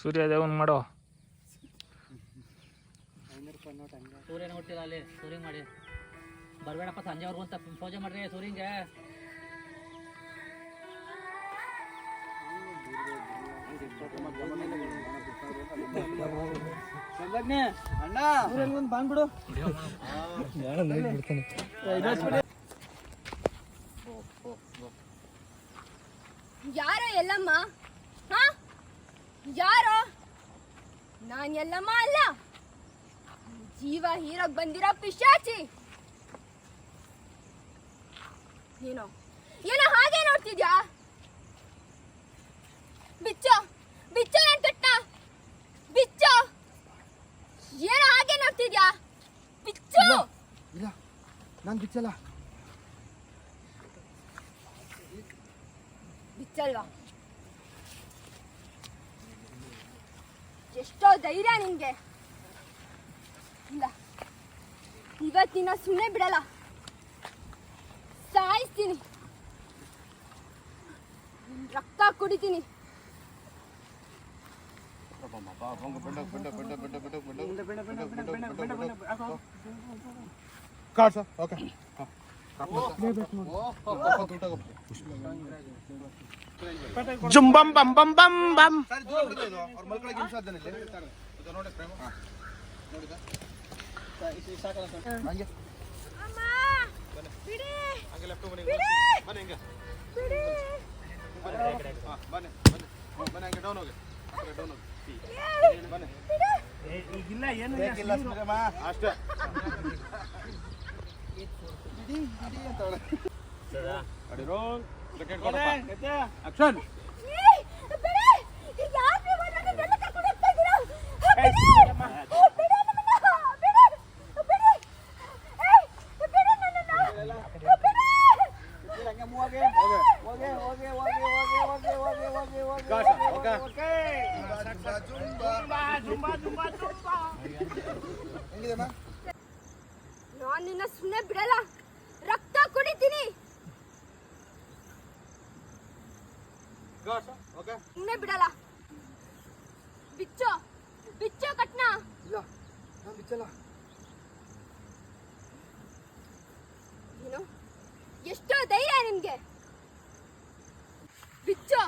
ಸೂರ್ಯದೇವನ್ ಮಾಡೋ. ಸೂರ್ಯನ ಹುಟ್ಟಿದ ಅಲ್ಲಿ ಸೂರ್ಯ ಮಾಡಿ. ಬರಬೇಡಪ್ಪ ಸಂಜೆವರೆಗೂ ಅಂತ ಪೂಜೆ ಮಾಡ್ರಿ ಸೂರ್ಯಂಗೆ ಅಣ್ಣ. ಬಂದ್ಬಿಡು. ಯಾರೋ ಎಲ್ಲಮ್ಮ? ಹಾ? ಯಾರೋ? ನಾನ್ ಎಲ್ಲಮ್ಮ ಅಲ್ಲ. ಜೀವ ಹೀರೋಗ್ ಬಂದಿರೋ ಪಿಶಾಚಿ. ಏನೋ? ಏನೋ ಹಾಗೆ ನೋಡ್ತಿದ್ಯಾ? ಬಿಚ್ಚೋ? ಬಿಚ್ಚೋ ನನ್ ಕಟ್ಟ? ಬಿಚ್ಚೋ? ಏನೋ ಹಾಗೆ ನೋಡ್ತಿದ್ಯಾ? ಬಿಚ್ಚೋ? ಇಲ್ಲ ನಾನು ಬಿಚ್ಚಲ್ಲ. ಬಿಚ್ಚಲ್ವಾ ಎಷ್ಟೋ ಧೈರ್ಯ ನಿನ್ಗೆ ಇಲ್ಲ ಇವತ್ತಿನ ಸುಮ್ಮನೆ ಬಿಡಲ್ಲ ಸಾಯಿಸ್ತೀನಿ ರಕ್ತ ಕುಡಿತೀನಿ okay ಜುಂಬಂ ಬಂ ಬಂ ಬಂ ಬಂ ಸರಿ ದೂರ ಬಿಡು ಇದು. ಅವ್ರ ಮಲ್ಕೊಳಕ್ಕೆ ಹಿಂಸೆ ಆಗ್ತಾನೆ ಇಲ್ಲಿ. ಇದು ನೋಡಿ ಪ್ರೇಮ. ಹಾ. ನೋಡಿದ? ಹಂಗೆ. ಅಮ್ಮ ಬಿಡಿ ಹಂಗೆ left ಮನೆಗೆ ಬಿಡಿ ಬನ್ನಿ ಹಿಂಗೆ. ಬಿಡಿ ಹಾ, ಬನ್ನಿ ಬನ್ನಿ ಹ್ಮ್, ಬನ್ನಿ ಹಂಗೆ ಡೌನ್ ಹೋಗಿ ಆ ಕಡೆ down ಹೋಗಿ ಬನ್ನಿ ಬೇಕಿಲ್ಲ ಪ್ರೇಮ. ಅಷ್ಟೇ Ready, roll. Cricket ಕೊಡಪ್ಪ. Action. ಏಯ್, ಬಿಡಿ ಯಾಕ್ರಿ ಬಂದ್ರೆ ಕಾಡ್ಸ, ಓಕೆ ಸುಮ್ಮನೆ ಬಿಡಲ್ಲ. ಬಿಚ್ಚೋ ಬಿಚ್ಚೋ ಕಟ್ನ? ಇಲ್ಲ ನಾನು ಬಿಚ್ಚಲ್ಲ. ಏನು? ಎಷ್ಟೋ ಧೈರ್ಯ ನಿನ್ಗೆ ಬಿಚ್ಚೋ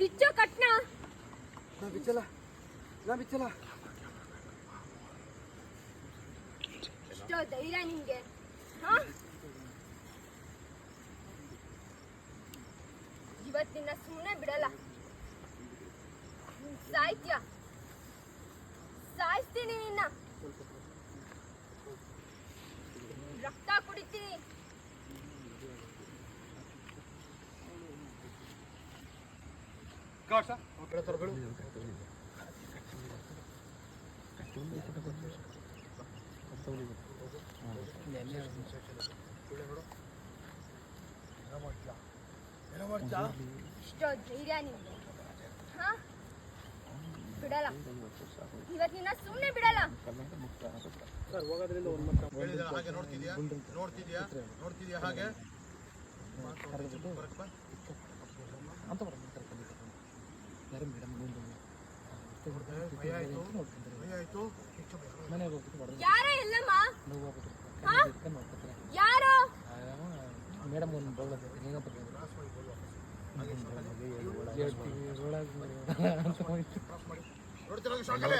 ಬಿಚ್ಚೋ ಕಟ್ನ? ನಾ ಬಿಚ್ಚಲ್ಲ ನಾ ಬಿಚ್ಚಲ್ಲ. ಎಷ್ಟೋ ಧೈರ್ಯ ನಿನ್ಗೆ ಹಾ? ಇವತ್ತಿನ ಸುಮ್ಮನೆ ಬಿಡಲ್ಲ. ಸಾಯ್ತ್ಯಾ? ಸಾಯಿಸ್ತೀನಿ ನಿನ್ನ. ರಕ್ತ ಕುಡಿತೀನಿ. ಕಾಡ್ಸ ಓಕೆ ಮೇಡಮ್ ಧೈರ್ಯ ಹಾ ಬಿಡಲ್ಲ ಇವತ್ತಿನ ಸುಮ್ಮನೆ ಬಿಡಲ್ಲ ಹೇಳಿದ ಹಾಗೆ ನೋಡ್ತಿದ್ಯಾ ನೋಡ್ತಿದ್ಯಾ ನೋಡ್ತಿದ್ಯಾ ಹಾಗೆ ಬರಪ್ಪ. ಭಯ ಆಯ್ತು ಭಯ ಆಯ್ತು ಯಾರೋ ಎಲ್ಲಮ್ಮ ಹಾ? ಯಾರೋ ನೋಡ್ತಿರೋ ಶಾಕಲೆ